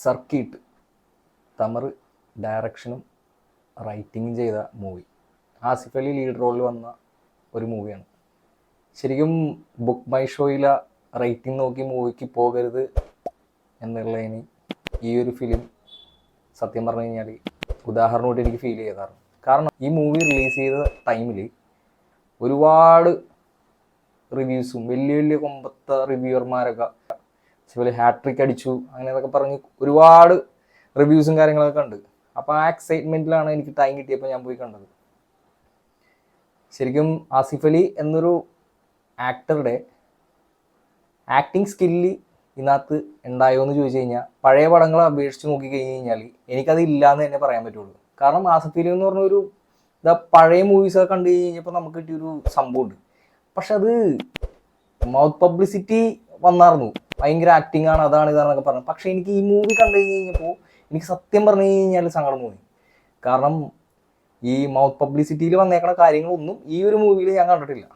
Circuit തമർ ഡയറക്ഷനും റൈറ്റിങ്ങും ചെയ്ത movie Asif Ali lead റോളിൽ വന്ന ഒരു മൂവിയാണ് ശരിക്കും ബുക്ക് മൈ ഷോയിലെ റൈറ്റിംഗ് നോക്കി മൂവിക്ക് പോകരുത് എന്നുള്ളതിന് ഈ ഒരു ഫിലിം സത്യം പറഞ്ഞു കഴിഞ്ഞാൽ ഉദാഹരണമായിട്ട് എനിക്ക് ഫീൽ ചെയ്താറ് കാരണം ഈ മൂവി റിലീസ് ചെയ്ത ടൈമിൽ ഒരുപാട് റിവ്യൂസും വലിയ വലിയ കൊമ്പത്ത റിവ്യൂവർമാരൊക്കെ അതുപോലെ ഹാട്രിക് അടിച്ചു അങ്ങനെ അതൊക്കെ പറഞ്ഞ് ഒരുപാട് റിവ്യൂസും കാര്യങ്ങളൊക്കെ ഉണ്ട് അപ്പോൾ ആ എക്സൈറ്റ്മെന്റിലാണ് എനിക്ക് ടൈം കിട്ടിയപ്പോൾ ഞാൻ പോയി കണ്ടത്. ശരിക്കും ആസിഫ് അലി എന്നൊരു ആക്ടറുടെ ആക്ടിങ് സ്കില്ല് ഇതിനകത്ത് ഉണ്ടായോ എന്ന് ചോദിച്ചു കഴിഞ്ഞാൽ പഴയ പടങ്ങളെ അപേക്ഷിച്ച് നോക്കി കഴിഞ്ഞ് കഴിഞ്ഞാൽ എനിക്കത് ഇല്ലയെന്ന് തന്നെ പറയാൻ പറ്റുള്ളൂ. കാരണം ആസിഫ് അലി എന്ന് പറഞ്ഞൊരു ഇതാ പഴയ മൂവീസൊക്കെ കണ്ടു കഴിഞ്ഞപ്പോൾ നമുക്ക് കിട്ടിയൊരു സംഭവമുണ്ട്. പക്ഷെ അത് മൗത്ത് പബ്ലിസിറ്റി വന്നായിരുന്നു ഭയങ്കര ആക്ടിങ് ആണ് അതാണ് ഇതാണെന്നൊക്കെ പറഞ്ഞു. പക്ഷെ എനിക്ക് ഈ മൂവി കണ്ടു കഴിഞ്ഞ് കഴിഞ്ഞപ്പോൾ എനിക്ക് സത്യം പറഞ്ഞു കഴിഞ്ഞാൽ സങ്കടം തോന്നി. കാരണം ഈ മൗത്ത് പബ്ലിസിറ്റിയിൽ വന്നേക്കണ കാര്യങ്ങളൊന്നും ഈ ഒരു മൂവിയിൽ ഞാൻ കണ്ടിട്ടില്ല.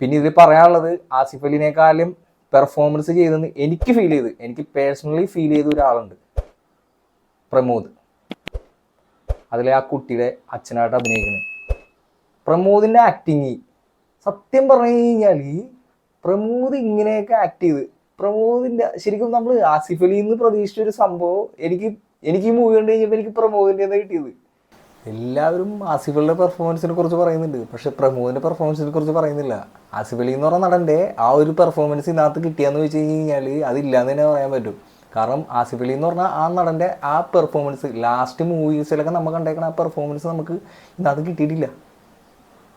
പിന്നെ ഇതിൽ പറയാനുള്ളത് ആസിഫ് അലിനേക്കാളും പെർഫോമൻസ് ചെയ്തെന്ന് എനിക്ക് ഫീൽ ചെയ്ത് എനിക്ക് പേഴ്സണലി ഫീൽ ചെയ്ത ഒരാളുണ്ട് പ്രമോദ്. അതിലെ ആ കുട്ടിയുടെ അച്ഛനായിട്ട് അഭിനയിക്കുന്നത് പ്രമോദിന്റെ ആക്ടിങ് സത്യം പറഞ്ഞു കഴിഞ്ഞാൽ പ്രമോദ് ഇങ്ങനെയൊക്കെ ആക്ട് ചെയ്ത്. പ്രമോദിന്റെ ശരിക്കും നമ്മൾ ആസിഫ് അലിയിൽ പ്രതീക്ഷിച്ച ഒരു സംഭവം എനിക്ക് എനിക്ക് ഈ മൂവി കണ്ടു കഴിഞ്ഞപ്പോൾ എനിക്ക് പ്രമോദിന്റെ കിട്ടിയത്. എല്ലാവരും ആസിഫ് അലിയുടെ പെർഫോമൻസിനെ കുറിച്ച് പറയുന്നുണ്ട്. പക്ഷെ പ്രമോദിന്റെ പെർഫോമൻസിനെ കുറിച്ച് പറയുന്നില്ല. ആസിഫ് അലി എന്ന് പറഞ്ഞ നടന്റെ ആ ഒരു പെർഫോമൻസ് ഇതിനകത്ത് കിട്ടിയെന്ന് വെച്ച് കഴിഞ്ഞാൽ അതില്ലാന്ന് തന്നെ പറയാൻ പറ്റും. കാരണം ആസിഫ് അലി എന്ന് പറഞ്ഞാൽ ആ നടന്റെ ആ പെർഫോമൻസ് ലാസ്റ്റ് മൂവീസിലൊക്കെ നമ്മൾ കണ്ടേക്കണ ആ പെർഫോമൻസ് നമുക്ക് ഇതിനകത്ത് കിട്ടിയിട്ടില്ല.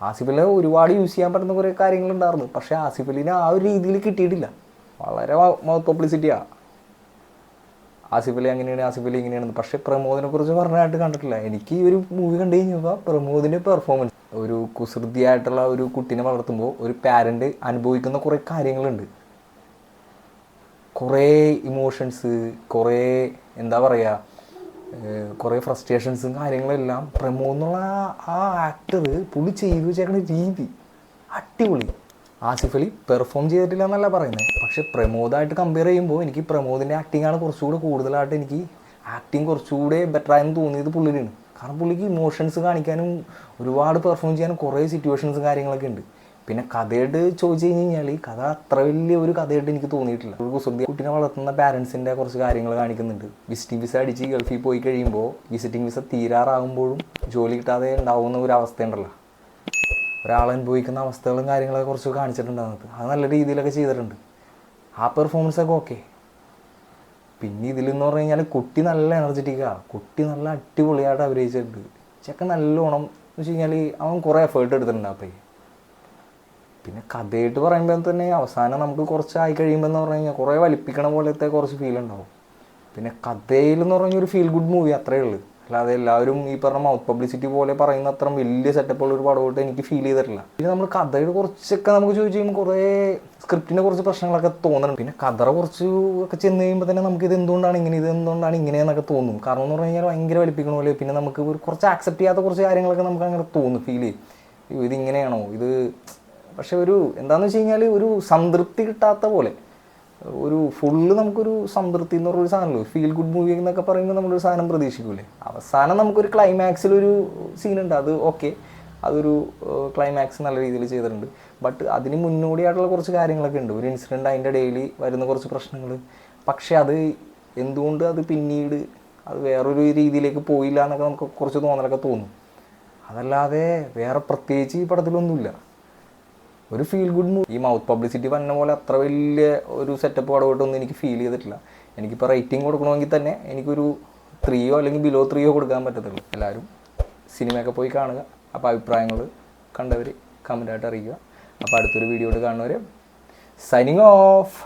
ആസിഫ് അലിനെ ഒരുപാട് യൂസ് ചെയ്യാൻ പറ്റുന്ന കുറേ കാര്യങ്ങളുണ്ടായിരുന്നു. പക്ഷേ ആസിഫലിനെ ആ ഒരു രീതിയിൽ കിട്ടിയിട്ടില്ല. വളരെ മൗത്തോപ്ലിസിറ്റിയാണ് ആസിഫലി അങ്ങനെയാണ് ആസിഫലി ഇങ്ങനെയാണ് പക്ഷേ പ്രമോദിനെ കുറിച്ച് പറഞ്ഞായിട്ട് കണ്ടിട്ടില്ല. എനിക്ക് ഈ ഒരു മൂവി കണ്ടു കഴിഞ്ഞപ്പോൾ പ്രമോദിന്റെ പെർഫോമൻസ് ഒരു കുസൃതിയായിട്ടുള്ള ഒരു കുട്ടീനെ വളർത്തുമ്പോൾ ഒരു പാരന്റ് അനുഭവിക്കുന്ന കുറേ കാര്യങ്ങളുണ്ട്. കുറേ ഇമോഷൻസ് കുറേ എന്താ പറയുക കുറേ ഫ്രസ്ട്രേഷൻസും കാര്യങ്ങളെല്ലാം പ്രമോ എന്നുള്ള ആ- ആക്ടർ പുള്ളി ചെയ്തു വെച്ചേക്കുന്ന രീതി അടിപൊളി. ആസിഫ് അലി പെർഫോം ചെയ്തിട്ടില്ല എന്നല്ല പറയുന്നത് പക്ഷെ പ്രമോദായിട്ട് കമ്പയർ ചെയ്യുമ്പോൾ എനിക്ക് പ്രമോദിന്റെ ആക്ടിങ്ങാണ് കുറച്ചുകൂടെ കൂടുതലായിട്ട് എനിക്ക് ആക്ടിങ് കുറച്ചുകൂടെ ബെറ്റർ ആയെന്ന് തോന്നിയത് പുള്ളിയിലാണ് കാരണം പുള്ളിക്ക് ഇമോഷൻസ് കാണിക്കാനും ഒരുപാട് പെർഫോം ചെയ്യാനും കുറേ സിറ്റുവേഷൻസും കാര്യങ്ങളൊക്കെ ഉണ്ട്. പിന്നെ കഥയായിട്ട് ചോദിച്ചു കഴിഞ്ഞ് കഴിഞ്ഞാൽ ഈ കഥ അത്ര വലിയ ഒരു കഥയായിട്ട് എനിക്ക് തോന്നിയിട്ടില്ല. ഒരു കുസൃതി കുട്ടീനെ വളർത്തുന്ന പാരൻസിന്റെ കുറച്ച് കാര്യങ്ങൾ കാണിക്കുന്നുണ്ട്. വിസിറ്റിംഗ് വിസ അടിച്ച് ഗൾഫിൽ പോയി കഴിയുമ്പോൾ വിസിറ്റിംഗ് വിസ തീരാറാകുമ്പോഴും ജോലി കിട്ടാതെ ഉണ്ടാവുന്ന ഒരു അവസ്ഥയുണ്ടല്ലോ. ഒരാൾ അനുഭവിക്കുന്ന അവസ്ഥകളും കാര്യങ്ങളൊക്കെ കുറച്ച് കാണിച്ചിട്ടുണ്ട് അത് നല്ല രീതിയിലൊക്കെ ചെയ്തിട്ടുണ്ട്. ആ പെർഫോമൻസ് ഒക്കെ ഓക്കെ പിന്നെ ഇതിലെന്ന് പറഞ്ഞു കഴിഞ്ഞാൽ കുട്ടി നല്ല എനർജറ്റിക്കാണ് കുട്ടി നല്ല അടിപൊളിയായിട്ട് അഭിനയിച്ചിട്ടുണ്ട്. ചെക്കൻ നല്ലോണം എന്ന് വെച്ച് കഴിഞ്ഞാൽ അവൻ കുറേ എഫേർട്ട് എടുത്തിട്ടുണ്ട് അപ്പോൾ പിന്നെ കഥയായിട്ട് പറയുമ്പോൾ തന്നെ അവസാനം നമുക്ക് കുറച്ച് ആയി കഴിയുമ്പോൾ എന്ന് പറഞ്ഞു കഴിഞ്ഞാൽ കുറേ വലിപ്പിക്കണ പോലത്തെ കുറച്ച് ഫീൽ ഉണ്ടാവും. പിന്നെ കഥയിൽ എന്ന് പറഞ്ഞ ഒരു ഫീൽ ഗുഡ് മൂവി അത്രയേ ഉള്ളൂ. അല്ലാതെ എല്ലാവരും ഈ പറഞ്ഞ മൗത്ത് പബ്ലിസിറ്റി പോലെ പറയുന്ന അത്ര വലിയ സെറ്റപ്പ് ഉള്ള ഒരു പടമായിട്ട് എനിക്ക് ഫീൽ ചെയ്തിട്ടില്ല. പിന്നെ നമ്മൾ കഥയുടെ കുറച്ചൊക്കെ നമുക്ക് ചോദിച്ചു കഴിയുമ്പോൾ കുറേ സ്ക്രിപ്റ്റിനെ കുറച്ച് പ്രശ്നങ്ങളൊക്കെ തോന്നുന്നുണ്ട് പിന്നെ കഥറ കുറച്ച് ഒക്കെ ചെന്ന് കഴിയുമ്പോൾ തന്നെ നമുക്ക് ഇത് എന്തുകൊണ്ടാണ് ഇങ്ങനെ ഇത് എന്തുകൊണ്ടാണ് ഇങ്ങനെയെന്നൊക്കെ തോന്നും. കാരണം എന്ന് പറഞ്ഞു കഴിഞ്ഞാൽ ഭയങ്കര വലിപ്പിക്കണ പോലെ പിന്നെ നമുക്ക് കുറച്ച് ആക്സെപ്റ്റ് ചെയ്യാത്ത കുറച്ച് കാര്യങ്ങളൊക്കെ നമുക്ക് അങ്ങനെ തോന്നും ഫീൽ ചെയ്യും. ഇതിങ്ങനെയാണോ ഇത് പക്ഷെ ഒരു എന്താണെന്ന് വെച്ച് കഴിഞ്ഞാൽ ഒരു സംതൃപ്തി കിട്ടാത്ത പോലെ. ഒരു ഫുള്ള് നമുക്കൊരു സംതൃപ്തി എന്ന് പറഞ്ഞൊരു സാധനമല്ലോ ഫീൽ ഗുഡ് മൂവി എന്നൊക്കെ പറയുമ്പോൾ നമ്മളൊരു സാധനം പ്രതീക്ഷിക്കൂലേ. അവസാനം നമുക്കൊരു ക്ലൈമാക്സിലൊരു സീനുണ്ട് അത് ഓക്കെ അതൊരു ക്ലൈമാക്സ് നല്ല രീതിയിൽ ചെയ്തിട്ടുണ്ട്. ബട്ട് അതിന് മുന്നോടിയായിട്ടുള്ള കുറച്ച് കാര്യങ്ങളൊക്കെ ഉണ്ട്. ഒരു ഇൻസിഡന്റ് അതിന്റെ ഡെയിലി വരുന്ന കുറച്ച് പ്രശ്നങ്ങൾ പക്ഷേ അത് എന്തുകൊണ്ട് അത് പിന്നീട് അത് വേറൊരു രീതിയിലേക്ക് പോയില്ല എന്നൊക്കെ നമുക്ക് കുറച്ച് തോന്നലൊക്കെ തോന്നും. അതല്ലാതെ വേറെ പ്രത്യേകിച്ച് ഈ പടത്തിലൊന്നുമില്ല. ഒരു ഫീൽ ഗുഡ് മൂവി ഈ മൗത്ത് പബ്ലിസിറ്റി പറഞ്ഞ പോലെ അത്ര വലിയ ഒരു സെറ്റപ്പ് പടമായിട്ടൊന്നും എനിക്ക് ഫീൽ ചെയ്തിട്ടില്ല. എനിക്കിപ്പോൾ റേറ്റിംഗ് കൊടുക്കണമെങ്കിൽ തന്നെ എനിക്കൊരു ത്രീയോ അല്ലെങ്കിൽ ബിലോ ത്രീയോ കൊടുക്കാൻ പറ്റത്തുള്ളൂ. എല്ലാവരും സിനിമയൊക്കെ പോയി കാണുക. അപ്പോൾ അഭിപ്രായങ്ങൾ കണ്ടവർ കമന്റായിട്ട് അറിയിക്കുക. അപ്പോൾ അടുത്തൊരു വീഡിയോ കാണുന്നവർ സൈനിങ് ഓഫ്